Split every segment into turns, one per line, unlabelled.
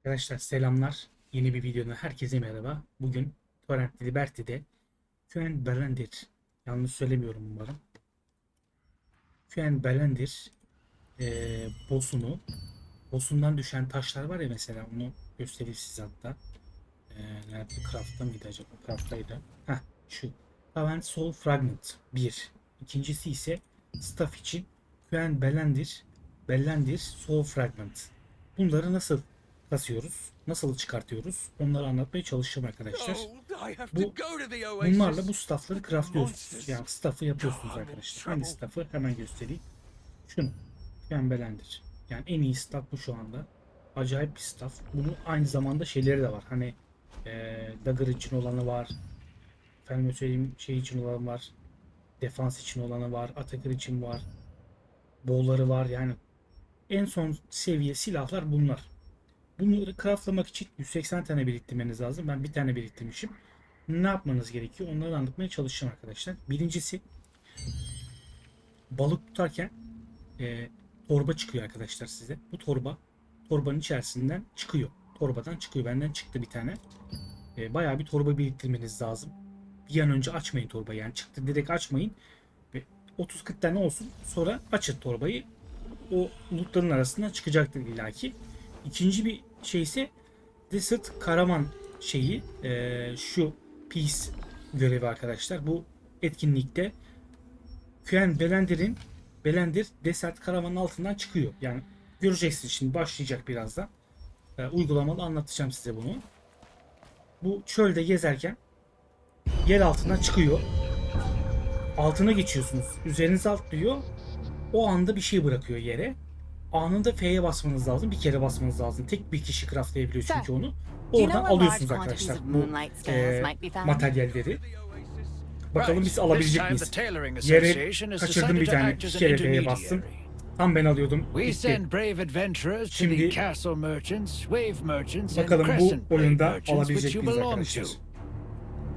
Arkadaşlar selamlar. Yeni bir videoda herkese merhaba. Bugün Torrent Liberty'de Quen Belendir yanlış söylemiyorum umarım. Quen Belendir eee boss'unu boss'undan düşen taşlar var ya mesela onu göstereyim size hatta. Eee nerede? Craft'ta mıydı acaba? Craft'taydı. Heh şu. Taven Soul Fragment 1. İkincisi ise Staff için Quen Belendir Belendir Soul Fragment. Bunları nasıl kasıyoruz? Nasıl çıkartıyoruz? Onları anlatmaya çalışacağım arkadaşlar.
Oh,
Bu-. Bunlarla bu staffları craftlıyorsunuz. Yani staff'ı yapıyorsunuz arkadaşlar. Hangi staff'ı hemen göstereyim. Şunu. Pembelendir. Yani en iyi staff bu şu anda. Acayip bir staff. Bunun aynı zamanda şeyleri de var. Hani eee dagger için olanı var. Efendim söyleyeyim şey için olanı var. Defans için olanı var. Attacker için var. Bolları var. Yani en son seviye silahlar bunlar. Bunları craftlamak için 180 tane biriktirmeniz lazım. Ben bir tane biriktirmişim. Ne yapmanız gerekiyor? Onları anlatmaya çalışacağım arkadaşlar. Birincisi balık tutarken e, torba çıkıyor arkadaşlar size. Bu torba torbanın içerisinden çıkıyor. Torbadan çıkıyor. Benden çıktı bir tane. E, bayağı bir torba biriktirmeniz lazım. Bir an önce açmayın torbayı. Yani çıktı direkt açmayın. Ve 30-40 tane olsun. Sonra açın torbayı. O lootların arasından çıkacaktır illaki. İkinci bir şey ise Desert Karaman şeyi eee, şu Peace görevi arkadaşlar. Bu etkinlikte Quen Belendir'in Belendir Desert Karaman'ın altından çıkıyor. Yani göreceksiniz şimdi başlayacak birazdan. Eee, uygulamalı anlatacağım size bunu. Bu çölde gezerken yer altından çıkıyor. Altına geçiyorsunuz. Üzerinize atlıyor. O anda bir şey bırakıyor yere. Anında F'ye basmanız lazım. Bir kere basmanız lazım. Tek bir kişi craftlayabiliyor çünkü onu. Oradan alıyorsunuz arkadaşlar bu e, materyalleri. Bakalım biz alabilecek miyiz? Yere kaçırdım bir tane. Bir kere F'ye bastım. Tam ben alıyordum. Gitti. Şimdi-
the castle merchants, wave merchants, and
Bakalım bu oyunda alabilecek miyiz arkadaşlar?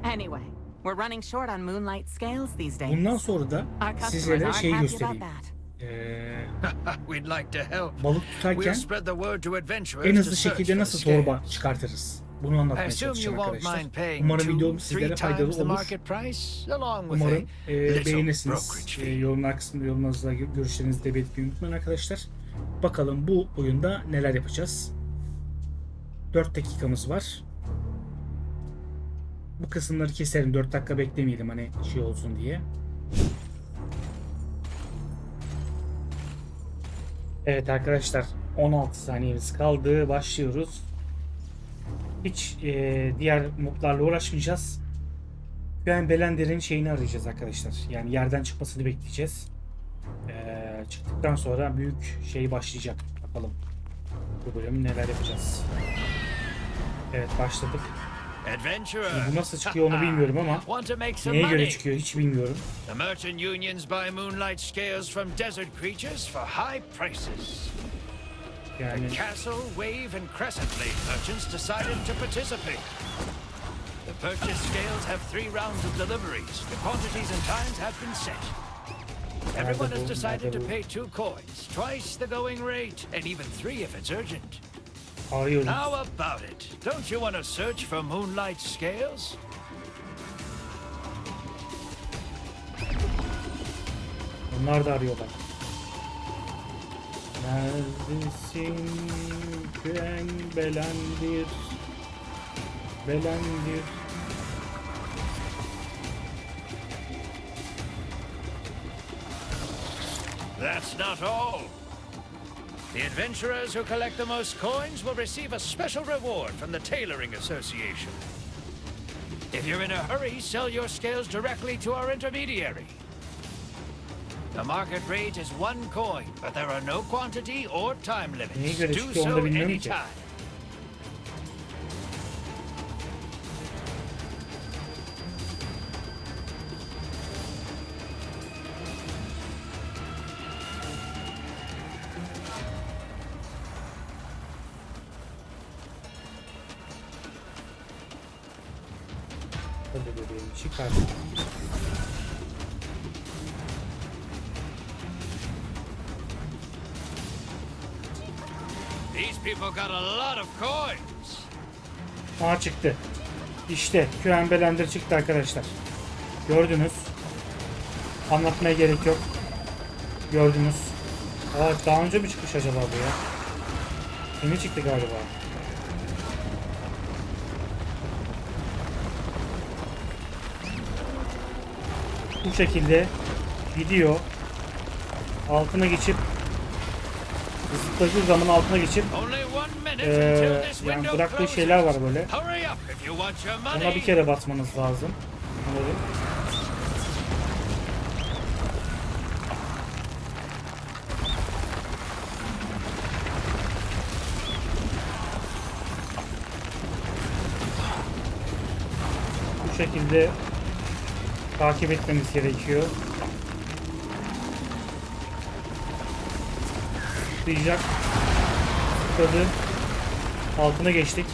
Anyway, we're running short on moonlight scales these days.
Bundan sonra da sizlere
about
göstereyim. Ee,
We'd like to help.
balık tutarken en hızlı şekilde nasıl torba çıkartırız? Bunu anlatmaya çalışacağım arkadaşlar. Umarım videom sizlere faydalı olur. Umarım e, beğenirsiniz. E,
fee.
yorumlar kısmında yorumlarınızla görüşlerinizi de belirtmeyi unutmayın arkadaşlar. Bakalım bu oyunda neler yapacağız. 4 dakikamız var. Bu kısımları keserim. 4 dakika beklemeyelim hani şey olsun diye. Evet arkadaşlar 16 saniyemiz kaldı. Başlıyoruz. Hiç e, diğer moblarla uğraşmayacağız. Ben Belender'in şeyini arayacağız arkadaşlar. Yani yerden çıkmasını bekleyeceğiz. Ee, çıktıktan sonra büyük şey başlayacak. Bakalım bu bölüm neler yapacağız. Evet başladık.
Adventurer.
Bu nasıl çıkıyor onu bilmiyorum ama
Want to make some
neye göre çıkıyor hiç bilmiyorum.
The merchant unions buy moonlight scales from desert creatures for high prices.
Yani
The Castle, Wave, and Crescent Lake merchants decided to participate. The purchase scales have three rounds of deliveries. The quantities and times have been set. Everyone has decided to pay two coins, twice the going rate, and even three if it's urgent.
Arıyorum.
How about it? Don't you want to search for moonlight scales?
Onlar da arıyorlar. Neredesin Güven Belendir Belendir
That's not all. The adventurers who collect the most coins will receive a special reward from the Tailoring Association. If you're in a hurry, sell your scales directly to our intermediary. The market rate is one coin, but there are no quantity or time limits. Do so
da bilmiyorum ki.
anytime.
Hadi bebeğim çıkar.
These people got a lot of coins.
Aa çıktı. İşte QM Blender çıktı arkadaşlar. Gördünüz. Anlatmaya gerek yok. Gördünüz. Aa daha önce mi çıkmış acaba bu ya? Yeni çıktı galiba. Bu şekilde gidiyor. Altına geçip zıpladığı zaman altına geçip Ee, yani bıraktığı şeyler var böyle. Ona bir kere basmanız lazım. Sanırım. Bu şekilde takip etmemiz gerekiyor. Zıplayacak. Zıpladı. Altına geçtik.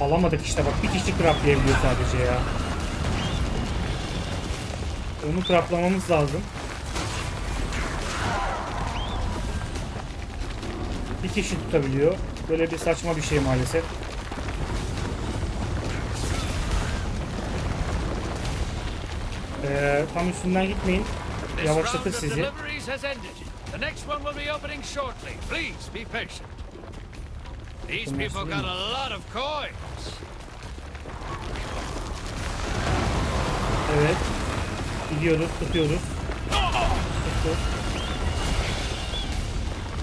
Alamadık işte bak bir kişi kraplayabiliyor sadece ya. Onu kraplamamız lazım. Bir kişi tutabiliyor. Böyle bir saçma bir şey maalesef. Ee, tam üstünden gitmeyin. Yavaşlatır sizi.
The next one will be opening shortly. Please be patient. These people got a lot of coins.
Evet. Gidiyoruz, tutuyoruz. Tuttuk.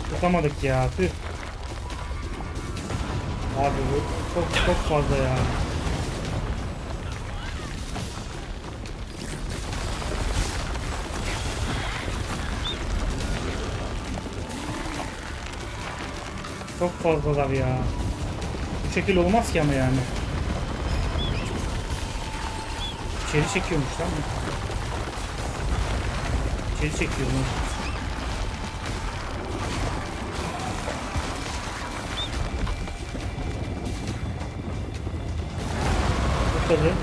Tutamadık ya. Tüh. Abi bu çok çok fazla ya. Çok fazlalar ya. Bu şekil olmaz ki ama yani. İçeri çekiyormuş lan. İçeri çekiyor mu? Bakalım.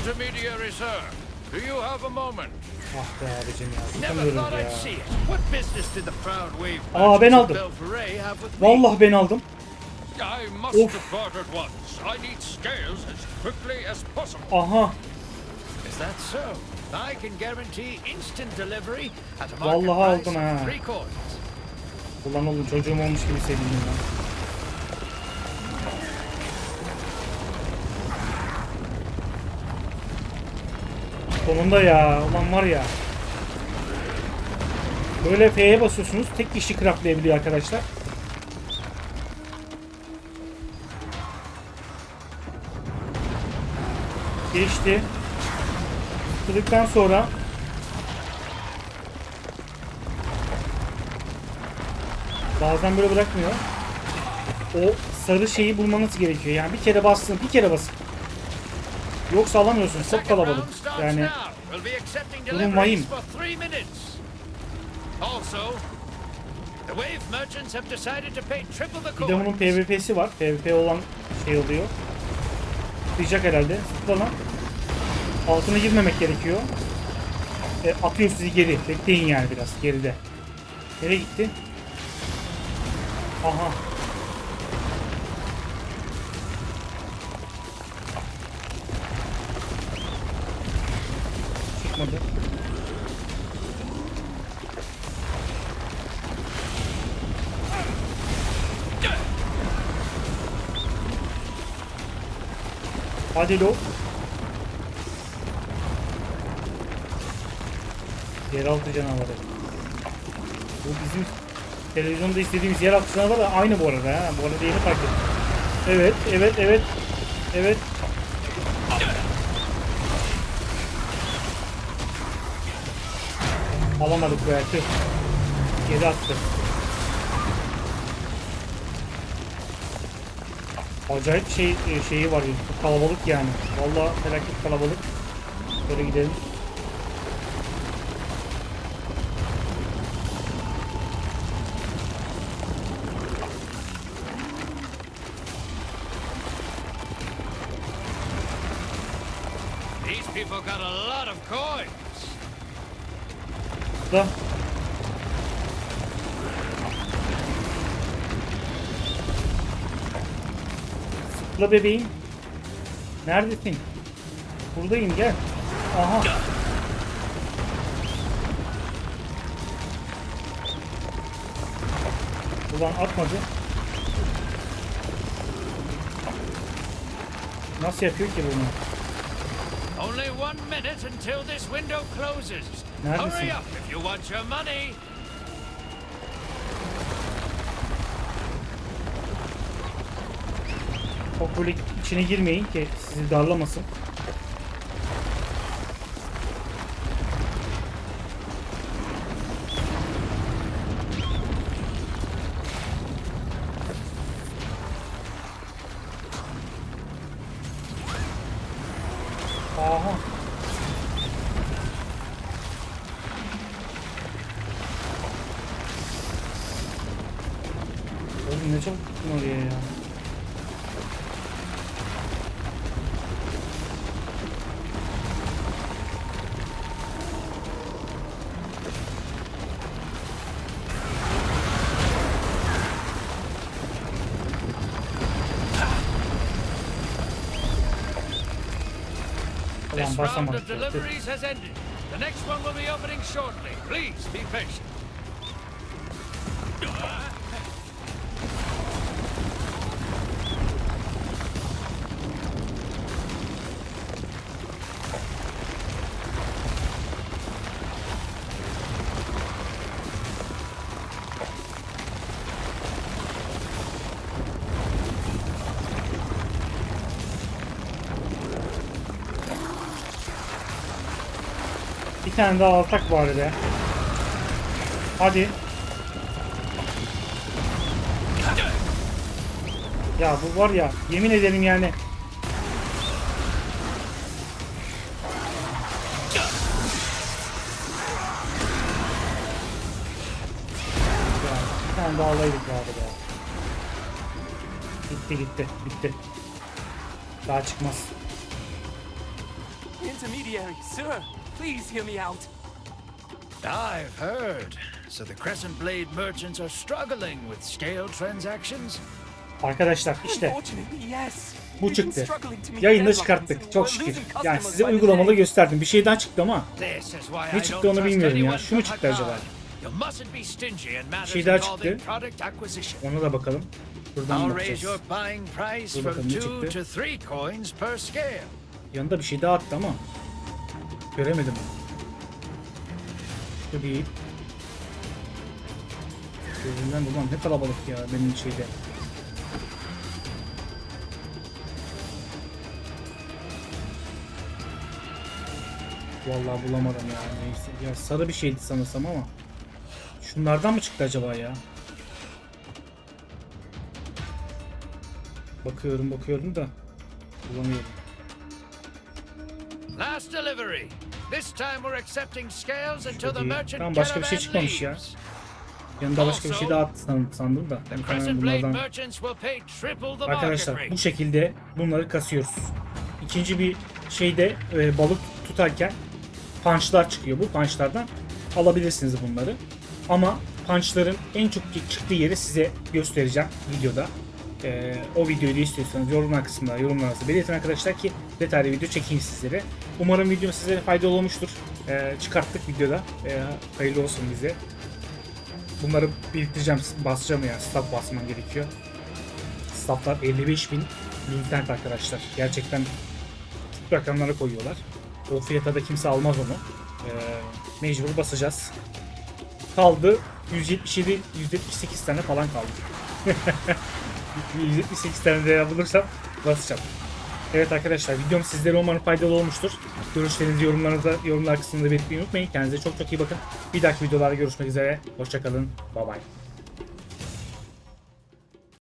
Intermediary, sir. Do you have a moment?
Ah be abicim ya.
Never
Tutamıyorum
thought I'd
ya.
see it. What business did the proud wave
Aa, ben aldım. Vallahi ben aldım.
I must
Of.
depart at once. I need scales as quickly as possible.
Aha.
Is that so? I can guarantee instant delivery at a market
Vallahi aldım ha. Ulan oğlum çocuğum olmuş gibi sevindim lan. Sonunda ya. Ulan var ya. Böyle F'ye basıyorsunuz. Tek kişi craftlayabiliyor arkadaşlar. Geçti. Kırdıktan sonra Bazen böyle bırakmıyor. O sarı şeyi bulmanız gerekiyor. Yani bir kere bastın, bir kere basın. Yoksa alamıyorsunuz. Çok kalabalık. Yani durum vahim. bir de bunun. PvP'si var. PvP olan şey oluyor. Tutacak herhalde. Lan. Altına girmemek gerekiyor. E, atıyor sizi geri. Bekleyin yani biraz geride. Nereye gitti? Aha. Hadi lo. Yeraltı canavarı. Bu bizim televizyonda istediğimiz yeraltı canavarı da aynı bu arada ha. Bu arada yeni fark ettim. Evet, evet, evet. Evet. Alamadık be. Tüh. Geri attı. Acayip şey e, şeyi var. Çok kalabalık yani. Vallahi felaket kalabalık. Böyle gidelim.
These people got a lot of coins.
Da. Zıpla bebeğim. Neredesin? Buradayım gel. Aha. Ulan atmadı. Nasıl yapıyor ki bunu?
Only one minute until this window closes.
Neredesin?
Hurry up if you want your money.
Çok böyle içine girmeyin ki sizi darlamasın. Aha. Oğlum ne çabuk gittin oraya ya.
This round
basamadık.
of deliveries has ended. The next one will be opening shortly. Please be patient.
Bir tane daha alsak bari be. Hadi. Ya bu var ya yemin ederim yani. Ya bir tane daha alaydık bari be. Gitti gitti bitti. Daha çıkmaz.
Intermediary, sir, please hear me out.
I've heard. So the Crescent Blade merchants are struggling with scale transactions?
Arkadaşlar işte bu çıktı. Yayında çıkarttık çok şükür. Yani size
day.
gösterdim. Bir şey daha çıktı ama Ne çıktı onu bilmiyorum ya. Şu mu çıktı acaba?
Matters
şey daha çıktı.
acquisition.
ona da bakalım. Buradan bakacağız. Dur bakalım ne çıktı?
to three coins per scale.
Yanında bir şey daha attı ama göremedim. Şu değil. Gözünden ulan ne kalabalık ya benim şeyde. Vallahi bulamadım ya neyse. Ya sarı bir şeydi sanırsam ama. Şunlardan mı çıktı acaba ya? Bakıyorum bakıyorum da bulamıyorum.
Last delivery. This time we're accepting scales until the merchant
Tamam, başka bir şey çıkmamış ya. Yanında başka bir şey daha attı san- sandım da. Muhtemelen bunlardan. Arkadaşlar bu şekilde bunları kasıyoruz. İkinci bir şeyde e, balık tutarken punchlar çıkıyor. Bu punchlardan alabilirsiniz bunları. Ama punchların en çok çıktığı yeri size göstereceğim videoda. E, o videoyu da istiyorsanız yorumlar kısmında yorumlarınızı belirtin arkadaşlar ki detaylı video çekeyim sizlere. Umarım video size faydalı olmuştur. E, çıkarttık videoda. E, hayırlı olsun bize. Bunları biriktireceğim, basacağım ya. Staff basman gerekiyor. Stafflar 55 bin Nintendo arkadaşlar. Gerçekten rakamlara koyuyorlar. O fiyata da kimse almaz onu. Ee, mecbur basacağız. Kaldı 177 178 tane falan kaldı. 178 tane değer bulursam basacağım. Evet arkadaşlar videom sizlere umarım faydalı olmuştur. Görüşlerinizi yorumlarınızda yorumlar kısmında belirtmeyi unutmayın. Kendinize çok çok iyi bakın. Bir dahaki videolarda görüşmek üzere. Hoşçakalın. Bye bye.